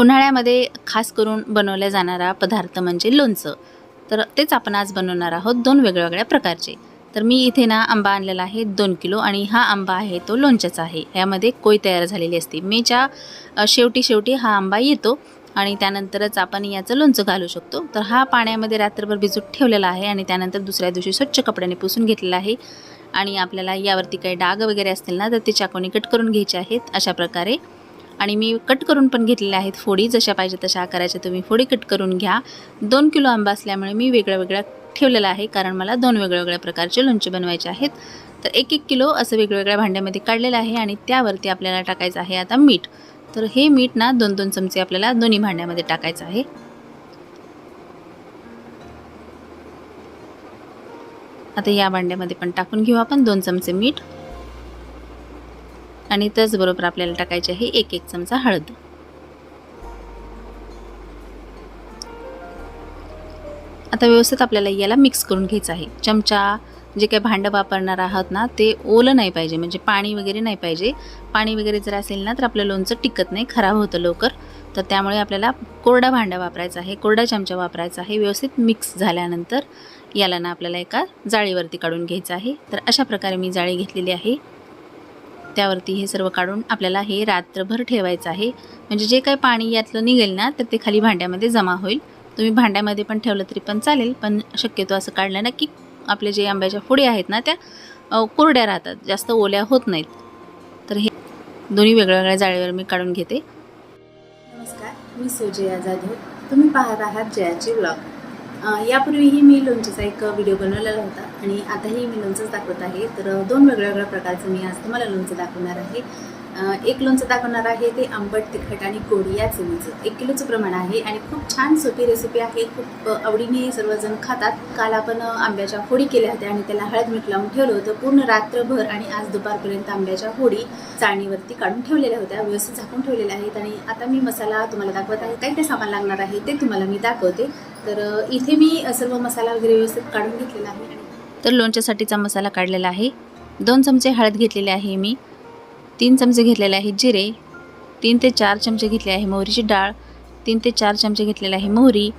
उन्हाळ्यामध्ये खास करून बनवला जाणारा पदार्थ म्हणजे लोणचं. तर तेच आपण आज बनवणार आहोत दोन वेगवेगळ्या प्रकारचे. तर मी इथे ना आंबा आणलेला आहे दोन किलो आणि हा आंबा आहे तो लोणच्याचा आहे. यामध्ये कोय तयार झालेली असते. मेच्या शेवटी शेवटी हा आंबा येतो आणि त्यानंतरच आपण याचं लोणचं घालू शकतो. तर हा पाण्यामध्ये रात्रभर भिजून ठेवलेला आहे आणि त्यानंतर दुसऱ्या दिवशी स्वच्छ कपड्याने पुसून घेतलेला आहे. आणि आपल्याला यावरती काही डाग वगैरे असतील ना तर ते चाकूने कट करून घ्यायचे आहेत. अशा प्रकारे आणि मी कट करून पण घेतलेल्या आहेत फोडी जशा पाहिजे तशा आकाराच्या तुम्ही फोडी कट करून घ्या. दोन किलो आंबा असल्यामुळे मी वेगळ्या वेगळ्या ठेवलेला आहे कारण मला दोन वेगळ्या प्रकारचे लोणचे बनवायचे आहेत. तर एक एक किलो असं वेगवेगळ्या भांड्यामध्ये काढलेलं आहे आणि त्यावरती आपल्याला टाकायचं आहे आता मीठ. तर हे मीठ ना दोन दोन चमचे आपल्याला दोन्ही भांड्यामध्ये टाकायचं आहे. आता या भांड्यामध्ये पण टाकून घेऊ आपण दोन चमचे मीठ. आणि त्याचबरोबर आपल्याला टाकायचे आहे एक एक चमचा हळद. आता व्यवस्थित आपल्याला याला मिक्स करून घ्यायचं आहे. चमचा जे काही भांडं वापरणार आहात ना ते ओलं नाही पाहिजे म्हणजे पाणी वगैरे नाही पाहिजे. पाणी वगैरे जर असेल ना तर आपलं लोणचं टिकत नाही खराब होतं लवकर. तर त्यामुळे आपल्याला कोरडा भांडा वापरायचा आहे कोरडा चमचा वापरायचा आहे व्यवस्थित मिक्स झाल्यानंतर याला ना आपल्याला एका जाळीवरती काढून घ्यायचं आहे. तर अशा प्रकारे मी जाळी घेतलेली आहे. त्यावरती हे सर्व काढून आपल्याला हे रात्रभर ठेवायचं आहे. म्हणजे जे काही पाणी यातलं निघेल ना तर ते खाली भांड्यामध्ये जमा होईल. तुम्ही भांड्यामध्ये पण ठेवलं तरी पण चालेल पण शक्यतो असं काढलं ना की आपले जे आंब्याच्या फुडे आहेत ना त्या कोरड्या राहतात जास्त ओल्या होत नाहीत. तर हे दोन्ही वेगळ्या जाळीवर मी काढून घेते. नमस्कार मी सुजया जाधव तुम्ही पाहत आहात जयाची ब्लॉग यापूर्वीही मी लोणचीचा एक व्हिडिओ बनवलेला होता. आणि आताही मी लोणचंच दाखवत आहे. तर दोन वेगळ्या वेगळ्या प्रकारचं मी आज तुम्हाला लोणचं दाखवणार आहे. एक लोणचं दाखवणार आहे ते आंबट तिखट आणि गोडी या चवीचं. एक किलोचं प्रमाण आहे आणि खूप छान सोपी रेसिपी आहे. खूप आवडीने सर्वजण खातात. काल आपण आंब्याच्या होडी केल्या होत्या आणि त्याला हळद मीठ लावून ठेवलं होतं. पूर्ण रात्रभर आणि आज दुपारपर्यंत आंब्याच्या होडी चाळणीवरती काढून ठेवलेल्या होत्या. व्यवस्थित झाकून ठेवलेल्या आहेत आणि आता मी मसाला तुम्हाला दाखवत आहे. काय काय सामान लागणार आहे ते तुम्हाला मी दाखवते. तर इथे मी सर्व मसाला वगैरे व्यवस्थित काढून घेतलेला आहे आणि तर लोणच्यासाठीचा मसाला काढलेला आहे. दोन चमचे हळद घेतलेले आहे मी. तीन चमचे घेतलेले आहे जिरे. तीन ते चार चमचे घेतले आहे मोहरीची डाळ. तीन ते चार चमचे घेतलेले आहे मोहरी.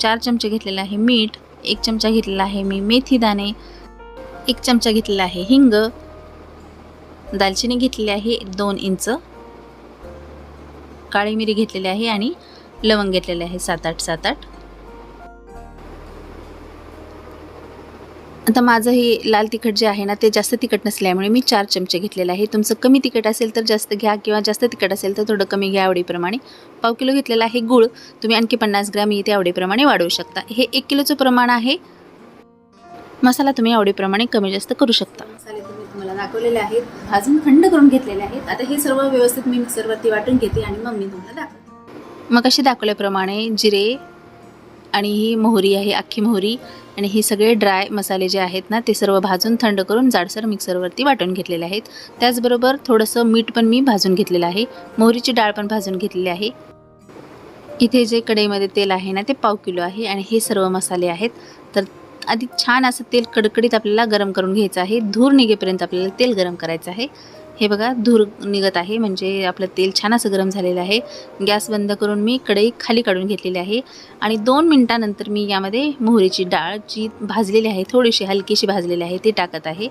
चार चमचे घेतलेले आहे मीठ. एक चमचा घेतलेला आहे मी मेथी दाणे. एक चमचा घेतलेला आहे हिंग. दालचिनी घेतलेली आहे दोन इंच. काळी मिरी घेतलेली आहे आणि लवंग घेतलेले आहे सात आठ सात आठ. आता माझं हे लाल तिखट जे आहे ना ते जास्त तिखट नसल्यामुळे मी चार चमचे घेतलेले आहे. तुमचं कमी तिखट असेल तर जास्त घ्या किंवा जास्त तिखट असेल तर थोडं कमी घ्या आवडीप्रमाणे. पाव किलो घेतलेला आहे गूळ. तुम्ही आणखी पन्नास ग्रॅम इथे आवडीप्रमाणे वाढवू शकता. हे एक किलोचं प्रमाण आहे. मसाला तुम्ही आवडीप्रमाणे कमी जास्त करू शकता. मसाले तुम्ही तुम्हाला दाखवलेले आहेत. भाजून थंड करून घेतलेले आहेत. आता हे सर्व व्यवस्थित मी मिक्सरवरती वाटून घेते आणि मग मी तुम्हाला दाखवते. मग अशी दाखवल्याप्रमाणे जिरे आणि ही मोहरी आहे अख्खी मोहरी. आणि हे सगळे ड्राय मसाले जे आहेत ना ते सर्व भाजून थंड करून जाडसर मिक्सरवरती वाटून घेतलेले आहेत. त्याचबरोबर थोडंसं मीठ पण मी भाजून घेतलेलं आहे. मोहरीची डाळ पण भाजून घेतलेली आहे. इथे जे कढईमध्ये तेल आहे ना ते पाव किलो आहे आणि हे सर्व मसाले आहेत. तर आधी छान असं तेल कडकडीत आपल्याला गरम करून घ्यायचं आहे. धूर निघेपर्यंत आपल्याला तेल गरम करायचं आहे. हे बघा धूर निघत आहे. म्हणजे आपलं तेल छान असं गरम झालेलं आहे. गॅस बंद करून मी कढई खाली काढून घेतलेली आहे. आणि दोन मिनटानंतर मी यामध्ये मोहरीची डाळ जी भाजलेली आहे थोडीशी हलकीशी भाजलेली आहे ती टाकत आहे.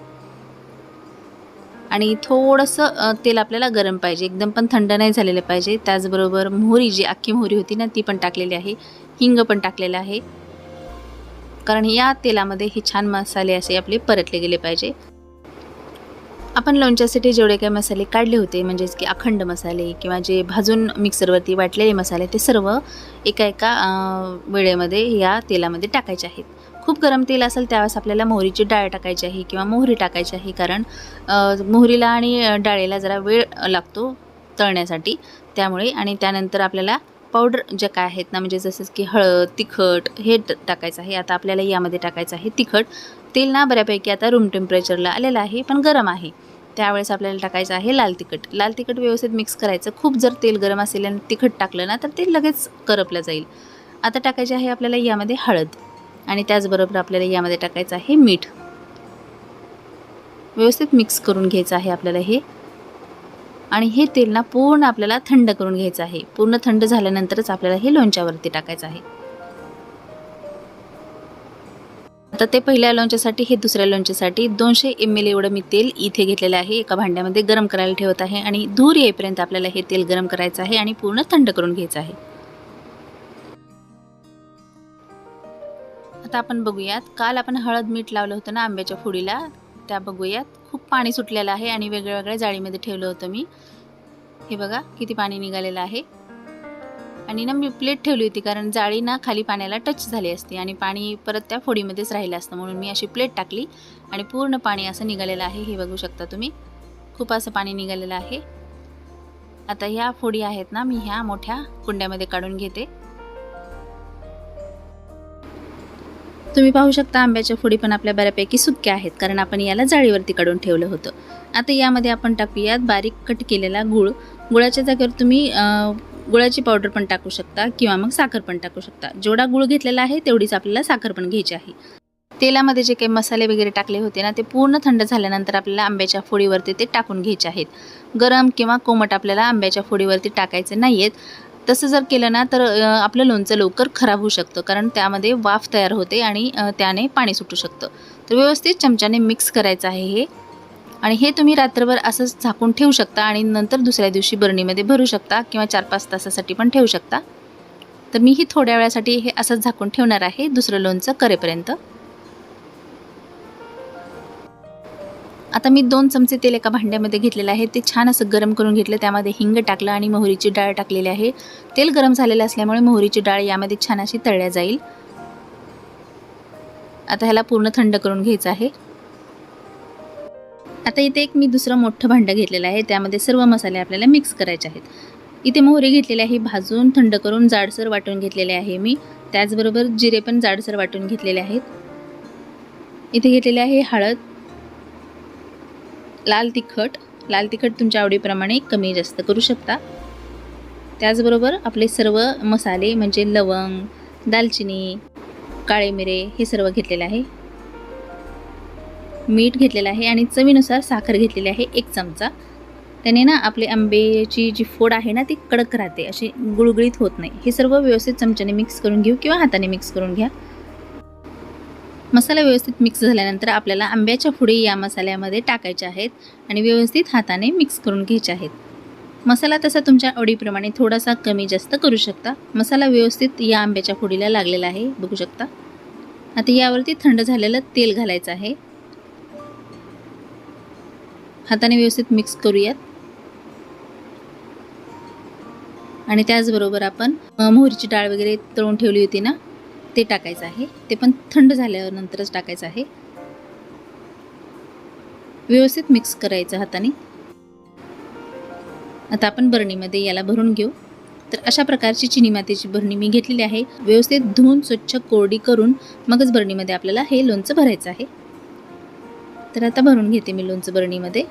आणि थोडंसं तेल आपल्याला गरम पाहिजे. एकदम पण थंड नाही झालेलं पाहिजे. त्याचबरोबर मोहरी जी अख्खी मोहरी होती ना ती पण टाकलेली आहे. हिंग पण टाकलेलं आहे. कारण या तेलामध्ये हे छान मसाले असे आपले परतले गेले पाहिजे. आपण लोणच्यासाठी जेवढे काही मसाले काढले होते म्हणजेच की अखंड मसाले किंवा जे भाजून मिक्सरवरती वाटलेले मसाले ते सर्व एका एका वेळेमध्ये या तेलामध्ये टाकायचे आहेत. खूप गरम तेल असेल त्यावेळेस आपल्याला मोहरीची डाळ टाकायची आहे किंवा मोहरी टाकायची आहे कारण मोहरीला आणि डाळीला जरा वेळ लागतो तळण्यासाठी त्यामुळे आणि त्यानंतर आपल्याला पावडर ज्या काय आहेत ना म्हणजे जसं की हळद तिखट हे टाकायचं आहे. आता आपल्याला यामध्ये टाकायचं आहे तिखट. तेल ना बऱ्यापैकी आता रूम टेम्परेचरला आलेलं आहे पण गरम आहे. त्यावेळेस आपल्याला टाकायचं आहे लाल तिखट. लाल तिखट व्यवस्थित मिक्स करायचं. खूप जर तेल गरम असेल आणि तिखट टाकलं ना तर ते लगेच करपलं जाईल. आता टाकायचे आहे आपल्याला यामध्ये हळद आणि त्याचबरोबर आपल्याला यामध्ये टाकायचं आहे मीठ. व्यवस्थित मिक्स करून घ्यायचं आहे आपल्याला हे. आणि हे तेल ना पूर्ण आपल्याला थंड करून घ्यायचं आहे. पूर्ण थंड झाल्यानंतरच आपल्याला हे लोणच्यावरती टाकायचं आहे. तर ते पहिल्या लोणच्यासाठी हे दुसऱ्या लोणच्यासाठी दोनशे एम एल एवढं मी तेल इथे घेतलेलं आहे. एका भांड्यामध्ये गरम करायला ठेवत आहे आणि धूर येईपर्यंत आपल्याला हे तेल गरम करायचं आहे आणि पूर्ण थंड करून घ्यायचं आहे. आता आपण बघूयात काल आपण हळद मीठ लावलं होतं ना आंब्याच्या फोडीला त्या बघूयात. खूप पाणी सुटलेलं आहे आणि वेगळ्या वेगळ्या जाळीमध्ये ठेवलं होतं मी. हे बघा किती पाणी निघालेलं आहे. आणि ना मी प्लेट ठेवली होती कारण जाळी ना खाली पाण्याला टच झाली असते आणि पाणी परत त्या फोडीमध्येच राहिलं असतं म्हणून मी अशी प्लेट टाकली आणि पूर्ण पाणी असं निघालेलं आहे. हे बघू शकता तुम्ही. खूप असं पाणी निघालेलं आहे. आता ह्या फोडी आहेत ना मी ह्या मोठ्या कुंड्यामध्ये काढून घेते. तुम्ही पाहू शकता आंब्याच्या फोडी पण आपल्या बऱ्यापैकी सुक्या आहेत कारण आपण याला जाळीवरती काढून ठेवलं होतं. आता यामध्ये आपण टाकूयात बारीक कट केलेला गूळ. गुळाच्या जागेवर तुम्ही गुळाची पावडर पण टाकू शकता किंवा मग साखर पण टाकू शकता. जेवढा गुळ घेतलेला आहे तेवढीच आपल्याला साखर पण घ्यायची आहे. तेलामध्ये जे काही मसाले वगैरे टाकले होते ना ते पूर्ण थंड झाल्यानंतर आपल्याला आंब्याच्या फोडीवरती ते टाकून घ्यायचे आहेत. गरम किंवा कोमट आपल्याला आंब्याच्या फोडीवरती टाकायचे नाही आहेत तसं जर केलं ना तर आपलं लोणचं लवकर खराब होऊ शकतं कारण त्यामध्ये वाफ तयार होते आणि त्याने पाणी सुटू शकतं. तर व्यवस्थित चमच्याने मिक्स करायचं आहे हे. आणि हे तुम्ही रात्रभर असंच झाकून ठेवू शकता आणि नंतर दुसऱ्या दिवशी बरणीमध्ये भरू शकता किंवा चार पाच तासासाठी पण ठेवू शकता. तर मीही थोड्या वेळासाठी हे असंच झाकून ठेवणार आहे दुसरं लोणचं करेपर्यंत. आता मी दोन चमचे तेल एका भांड्यामध्ये घेतलेलं आहे. ते छान असं गरम करून घेतलं त्यामध्ये हिंग टाकलं आणि मोहरीची डाळ टाकलेली आहे. तेल गरम झालेलं असल्यामुळे मोहरीची डाळ यामध्ये छान अशी तळल्या जाईल. आता ह्याला पूर्ण थंड करून घ्यायचं आहे. आता इथे एक मी दुसरं मोठं भांडं घेतलेलं आहे. त्यामध्ये सर्व मसाले आपल्याला मिक्स करायचे आहेत. इथे मोहरी घेतलेली आहे भाजून थंड करून जाडसर वाटून घेतलेले आहे मी. त्याचबरोबर जिरे पण जाडसर वाटून घेतलेले आहेत. इथे घेतलेले आहे हळद लाल तिखट. लाल तिखट तुमच्या आवडीप्रमाणे कमी जास्त करू शकता. त्याचबरोबर आपले सर्व मसाले म्हणजे लवंग दालचिनी काळे मिरे हे सर्व घेतलेले आहे. मीठ घेतलेलं आहे आणि चवीनुसार साखर घेतलेली आहे एक चमचा. त्याने ना आपले आंब्याची जी फोड आहे ना ती कडक राहते. अशी गुळगुळीत होत नाही. हे सर्व व्यवस्थित चमच्याने मिक्स करून घेऊ किंवा हाताने मिक्स करून घ्या. मसाला व्यवस्थित मिक्स झाल्यानंतर आपल्याला आंब्याच्या फुडी या मसाल्यामध्ये टाकायच्या आहेत आणि व्यवस्थित हाताने मिक्स करून घ्यायचे आहेत. मसाला तसा तुमच्या आवडीप्रमाणे थोडासा कमी जास्त करू शकता. मसाला व्यवस्थित या आंब्याच्या फुडीला लागलेला आहे. बघू शकता. आता यावरती थंड झालेलं तेल घालायचं आहे. हाताने व्यवस्थित मिक्स करूयात. आणि त्याचबरोबर आपण मोहरीची डाळ वगैरे तळून ठेवली होती ना ते टाकायचं आहे. ते पण थंड झाल्यानंतरच टाकायचं आहे. व्यवस्थित मिक्स करायचं हाताने. आता आपण बरणीमध्ये याला भरून घेऊ. तर अशा प्रकारची चिनी मातीची भरणी मी घेतलेली आहे. व्यवस्थित धुवून स्वच्छ कोरडी करून मगच बरणीमध्ये आपल्याला हे लोणचं भरायचं आहे. तर आता भरून घेते मी लोणचं बरणीमध्ये.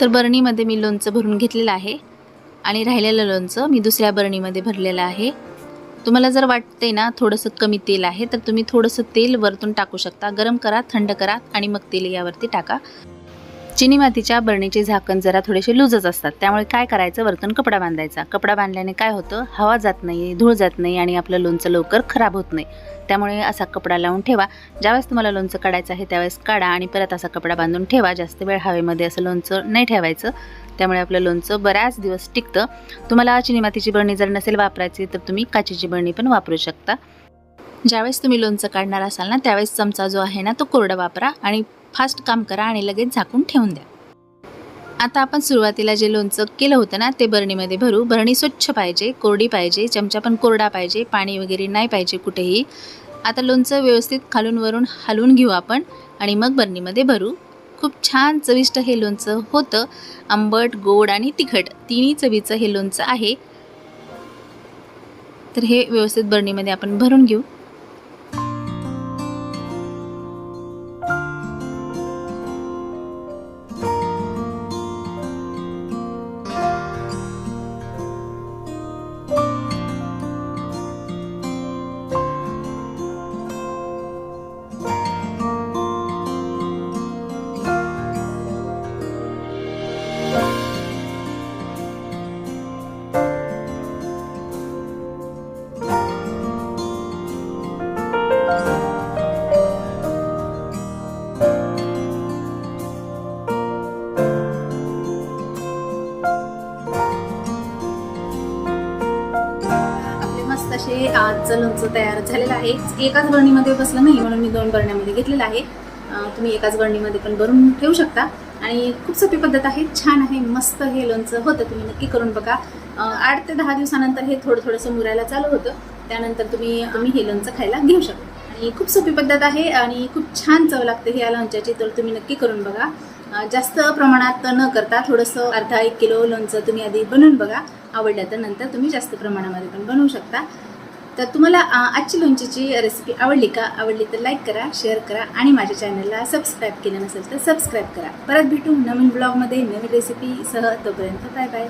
तर बरणीमध्ये मी लोणचं भरून घेतलेलं आहे आणि राहिलेलं लोणचं मी दुसऱ्या बरणीमध्ये भरलेलं आहे. तुम्हाला जर वाटते ना थोडंसं कमी तेल आहे तर तुम्ही थोडंसं तेल वरतून टाकू शकता. गरम करा थंड करा आणि मग तेल यावरती टाका. चिनी मातीच्या बरणीचे झाकण जरा थोडेसे लूजच असतात. त्यामुळे काय करायचं? वरतून कपडा बांधायचा. कपडा बांधल्याने काय होतं? हवा जात नाही धूळ जात नाही आणि आपलं लोणचं लवकर खराब होत नाही. त्यामुळे असा कपडा लावून ठेवा. ज्यावेळेस तुम्हाला लोणचं काढायचं आहे त्यावेळेस काढा आणि परत असा कपडा बांधून ठेवा. जास्त वेळ हवेमध्ये असं लोणचं नाही ठेवायचं. त्यामुळे आपलं लोणचं बऱ्याच दिवस टिकतं. तुम्हाला चिनी मातीची बरणी जर नसेल वापरायची तर तुम्ही काचेची बरणी पण वापरू शकता. ज्यावेळेस तुम्ही लोणचं काढणार असाल ना त्यावेळेस चमचा जो आहे ना तो कोरडा वापरा आणि फास्ट काम करा आणि लगेच झाकून ठेवून द्या. आता आपण सुरुवातीला जे लोणचं केलं होतं ना ते बरणीमध्ये भरू. बरणी स्वच्छ पाहिजे कोरडी पाहिजे चमचा पण कोरडा पाहिजे पाणी वगैरे नाही पाहिजे कुठेही. आता लोणचं व्यवस्थित खालून वरून हलवून घेऊ आपण आणि मग बरणीमध्ये भरू. खूप छान चविष्ट हे लोणचं होतं. आंबट गोड आणि तिखट तिन्ही चवीचं हे लोणचं आहे. तर हे व्यवस्थित बरणीमध्ये आपण भरून घेऊ. आजचं लोणचं तयार झालेलं आहे. एकाच बरणीमध्ये बसलं नाही म्हणून मी दोन बरण्यामध्ये घेतलेलं आहे. तुम्ही एकाच बरणीमध्ये पण भरून ठेवू शकता. आणि खूप सोपी पद्धत आहे. छान आहे मस्त हे लोणचं होतं. तुम्ही नक्की करून बघा. आठ ते दहा दिवसानंतर हे थोडं थोडंसं मुरायला चालू होतं. त्यानंतर तुम्ही तुम्ही हे लोणचं खायला घेऊ शकता. आणि खूप सोपी पद्धत आहे आणि खूप छान चव लागते ह्या लोणच्याची तर तुम्ही नक्की करून बघा. जास्त प्रमाणात न करता थोडंसं अर्धा एक किलो लोणचं तुम्ही आधी बनवून बघा. आवडलं तर नंतर तुम्ही जास्त प्रमाणामध्ये पण बनवू शकता. तर तुम्हाला आजची लोणचीची रेसिपी आवडली का? आवडली तर लाईक करा शेअर करा आणि माझ्या चॅनलला सबस्क्राईब केलं नसेल तर सबस्क्राईब करा. परत भेटू नवीन ब्लॉगमध्ये नवीन रेसिपीसह तोपर्यंत बाय बाय